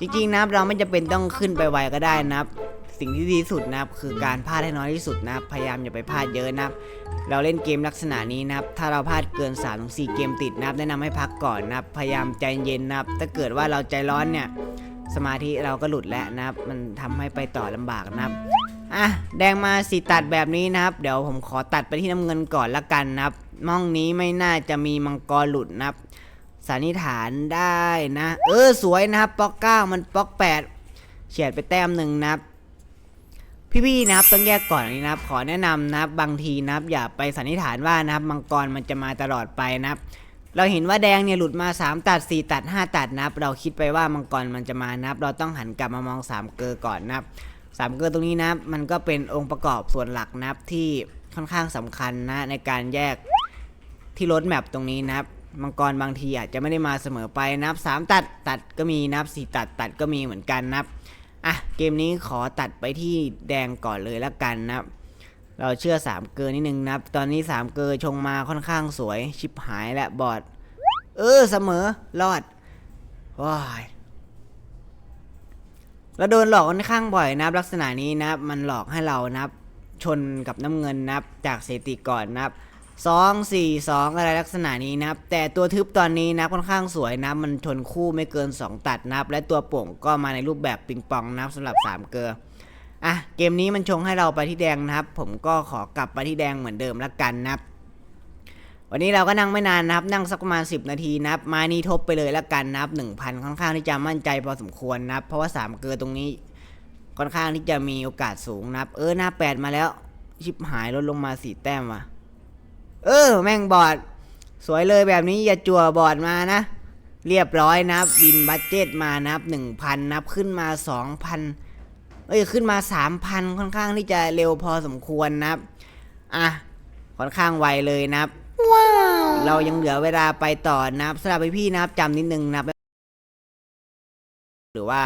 จริงๆนะครับเราไม่จำเป็นต้องขึ้นไปไวก็ได้นะครับ สิ่งที่ดีที่สุดนะครับ คือการพลาดให้น้อยที่สุดนะครับ พยายามอย่าไปพลาดเยอะนะครับ เราเล่นเกมลักษณะนี้นะครับ ถ้าเราพลาดเกิน3-4ถึง4เกมติดนะครับ แนะนำให้พักก่อนนะครับ พยายามใจเย็นนะครับ ถ้าเกิดว่าเราใจร้อนเนี่ยสมาธิเราก็หลุดแล้วนะครับ มันทำให้ไปต่อลำบากนะครับอะแดงมาสีตัดแบบนี้นะครับ เดี๋ยวผมขอตัดไปที่น้ำเงินก่อนละกันนะครับม่องนี้ไม่น่าจะมีมังกรหลุดนะครับ สันนิษฐานได้นะ เออสวยนะครับป๊อกเก้ามันป๊อกแปดเฉียดไปแต้มหนึ่งนะครับพี่ๆนะครับต้องแยกก่อนนี้นะครับ ขอแนะนำนะครับบางทีนะครับ อย่าไปสันนิษฐานว่านะครับมังกรมันจะมาตลอดไปนะครับ เราเห็นว่าแดงเนี่ยหลุดมา 3 ตัด 4 ตัด 5 ตัดนะครับ เราคิดไปว่ามังกรมันจะมานะครับ เราต้องหันกลับมามอง 3 เกอก่อนนะครับสามเกอตรงนี้นะครับ มันก็เป็นองค์ประกอบส่วนหลักนะครับที่ค่อนข้างสำคัญนะในการแยกที่รถแมปตรงนี้นะครับ มังกรบางทีอาจจะไม่ได้มาเสมอไปนับสามตัดตัดก็มีนับสี่ตัดตัดก็มีเหมือนกันนับอะเกมนี้ขอตัดไปที่แดงก่อนเลยละกันนับเราเชื่อ 3 เกอร์นิดนึงนับตอนนี้ 3 เกอร์ชงมาค่อนข้างสวยชิบหายและบอด เออเสมอรอดว้ายเราโดนหลอกค่อนข้างบ่อยนับลักษณะนี้นับมันหลอกให้เรานับชนกับน้ำเงินนับจากเสติก่อนนับ สองสี่สองอะไรลักษณะนี้นะครับ แต่ตัวทึบตอนนี้นะค่อนข้างสวยนะมันชนคู่ไม่เกิน 2 ตัดนะครับ และตัวโป่งก็มาในรูปแบบปิงปองนะครับสำหรับ 3 เกอร์อะเกมนี้มันชงให้เราไปที่แดงนะครับ ผมก็ขอกลับไปที่แดงเหมือนเดิมละกันนะครับ วันนี้เราก็นั่งไม่นานนะครับ นั่งสักประมาณ 10 นาทีนะครับ มานี่ทบไปเลยละกันนะครับ1,000 ค่อนข้างที่จะมั่นใจพอสมควรนะครับ เพราะว่า 3 เกอตรงนี้ ค่อนข้างที่จะมีโอกาสสูงนะครับ เออหน้า 8 มาแล้วชิบหายลดลงมา4แต้มว่ะ เออ แม่งบอด สวยเลยแบบนี้อย่าจั่วบอดมานะ เรียบร้อยนะครับบินบัตเจ็ตมานะครับ 1,000นะครับขึ้นมา 2,000 เอ้ย ขึ้นมา 3,000 ค่อนข้างที่จะเร็วพอสมควรนะครับ อะ ค่อนข้างไวเลยนะครับ ว้าว เรายังเหลือเวลาไปต่อนะครับสำหรับพี่ๆนะครับจำนิดนึงนะครับ หรือว่า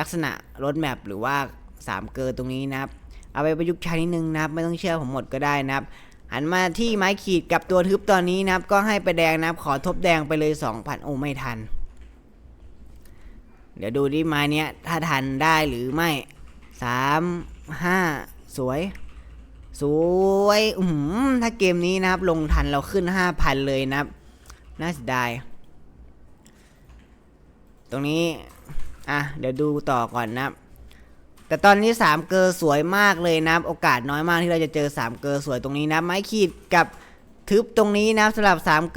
ลักษณะรถแมพหรือว่า 3 เกอร์ตรงนี้นะครับ เอาไปประยุกต์ใช้นิดนึงนะครับ ไม่ต้องเชื่อผมหมดก็ได้นะครับ หันมาที่ไม้ขีดกับตัวทึบตอนนี้นะครับ ก็ให้ไปแดงนะครับ ขอทบแดงไปเลย 2,000 โอ้ไม่ทัน เดี๋ยวดูที่ไม้เนี้ย ถ้าทันได้หรือไม่สามห้าสวย สวยอือหือถ้าเกมนี้นะครับ ลงทันเราขึ้นห้าพันเลยนะครับ น่าเสียดายตรงนี้ อะ เดี๋ยวดูต่อก่อนนะครับ แต่ตอนนี้3เกอร์สวยมากเลยนับโอกาสน้อยมากที่เราจะเจอ3เกอร์สวยตรงนี้นะไม้ขีดกับทึบตรงนี้นับสำหรับ3เกอ